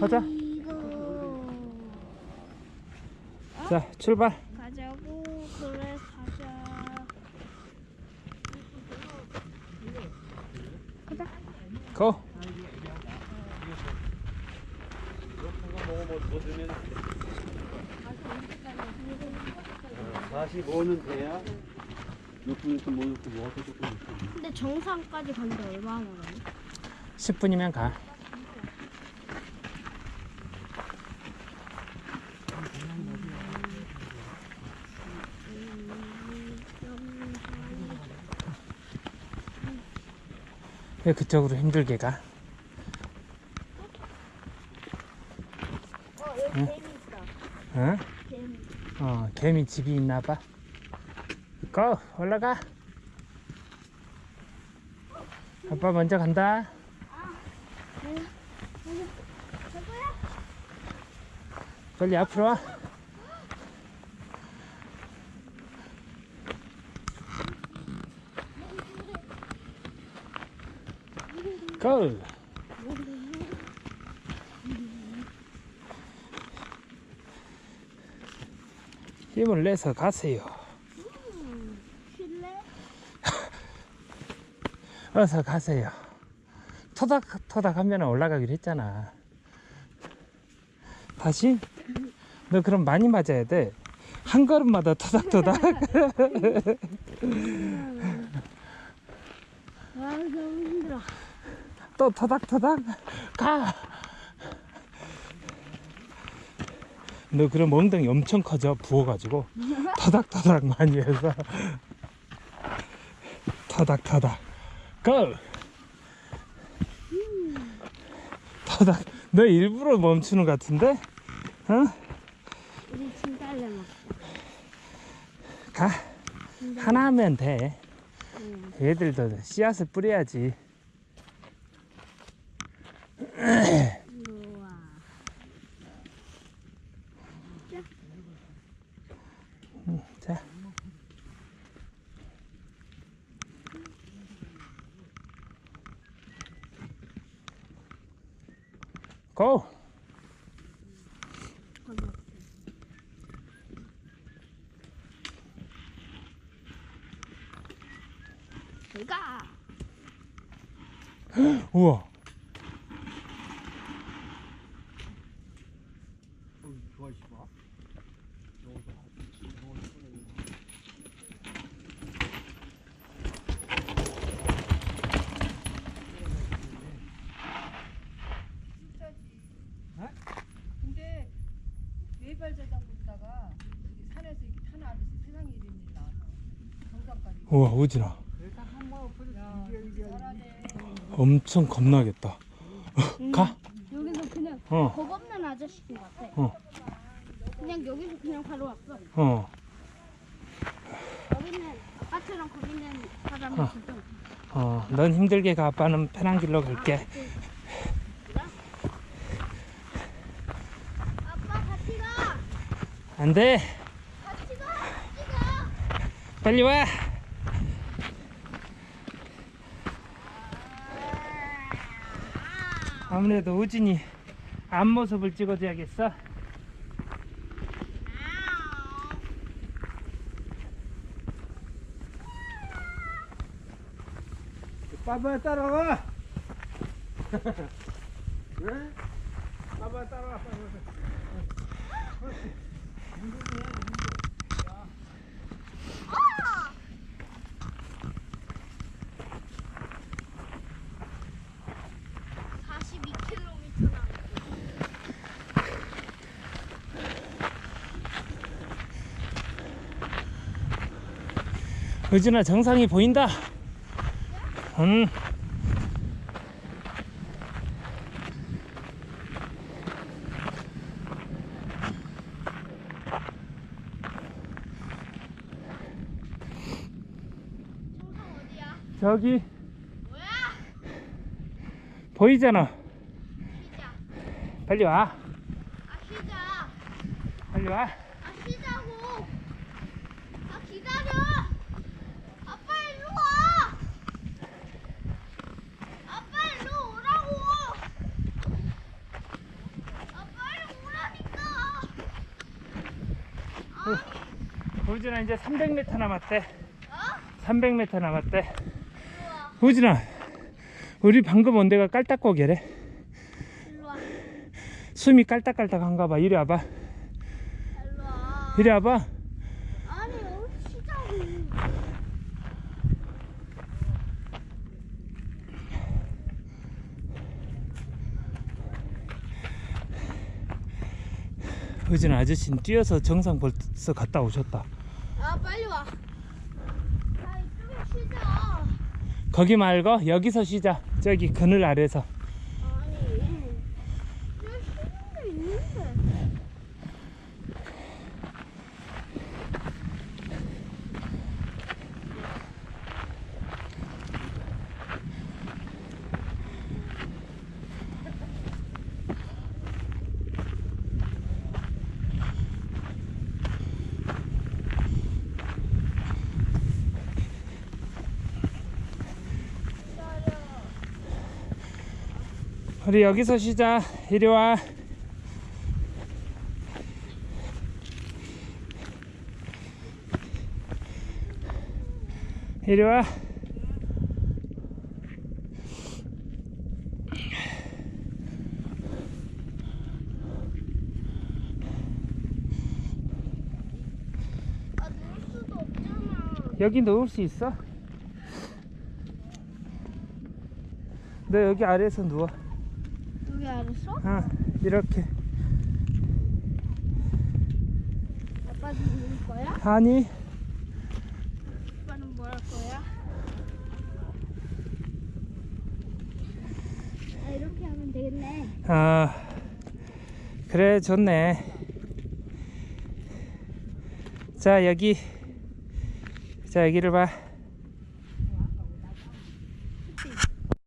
가자. 자, 출발. 가자고 그래 가자. 가자. 고. 넣으면 45는 돼야 6분 좀 먹고 먹어서 조금. 근데 정상까지 가는데 얼마나 걸려? 10분이면 가. 왜 그쪽으로 힘들게 가? 어 여기 응? 뱀이 있어. 응? 뱀. 어, 개미 집이 있나 봐. 고! 올라가! 아빠 먼저 간다. 저거야? 빨리 앞으로 와. 고! 힘을 내서 가세요. 실내? 어서 가세요. 토닥 토닥 하면 올라가기로 했잖아. 다시? 너 그럼 많이 맞아야 돼. 한 걸음마다 토닥토닥. 아 너무 힘들어. 또 토닥토닥. 가! 너 그럼 엉덩이 엄청 커져. 부어가지고. 토닥토닥 많이 해서. 토닥토닥. 고! 토닥. 너 일부러 멈추는 것 같은데? 어? 우리. 가. 하나 하면 돼. 응. 얘들도 씨앗을 뿌려야지. 자. 고! 내가 우와. 좋아하시 봐. 근데 외발 자전거 있다가 저기 산에서 이렇게 타는 아저씨 세상에 이름이 나와서 정상까지 우와, 잘하네 엄청 겁나겠다. 가! 여기서 그냥 어, 겁 없는 아저씨인 것 같아. 어. 그냥 여기서 그냥 바로 왔어. 어. 여기는 아빠처럼 겁 있는 사람이 어. 있어. 어, 넌 힘들게 가. 아빠는 편한 길로 갈게. 아빠 같이 가. 안 돼! 같이 가. 같이 가. 빨리 와! 아무래도 우진이 앞모습을 찍어줘야겠어. 빠빠 따라와. 응? 빠빠 따라와. 우진아 정상이 보인다. 어디야? 저기 뭐야? 보이잖아. 쉬자. 빨리 와. 아. 빨리 와. 아 쉬자고. 아 기다려. 아빠 일로 와. 아빠 일로 오라고. 우진아 이제 300m 남았대. 어? 300m 남았대. 우진아, 우리 방금 온 데가 와. 숨이 깔딱깔딱한가 봐. 이리 와봐. 일로 와. 이리 와봐. 아니. 우진아 아저씨는 뛰어서 정상 벌써 갔다 오셨다. 아 빨리 와. 아 이쪽에 쉬자. 거기 말고 여기서 쉬자. 저기 그늘 아래서. 아니 여기 쉬는 데 있는데. 우리 여기서 쉬자. 이리 와. 이리 와. 여기 누울 수 있어? 너 여기 아래에서 누워. 여기 알았어? 어, 이렇게. 아빠도 누울 거야? 아니, 아빠는 뭐할 거야? 아 이렇게 하면 되겠네. 아, 그래, 좋네. 자, 여기. 자, 여기를 봐.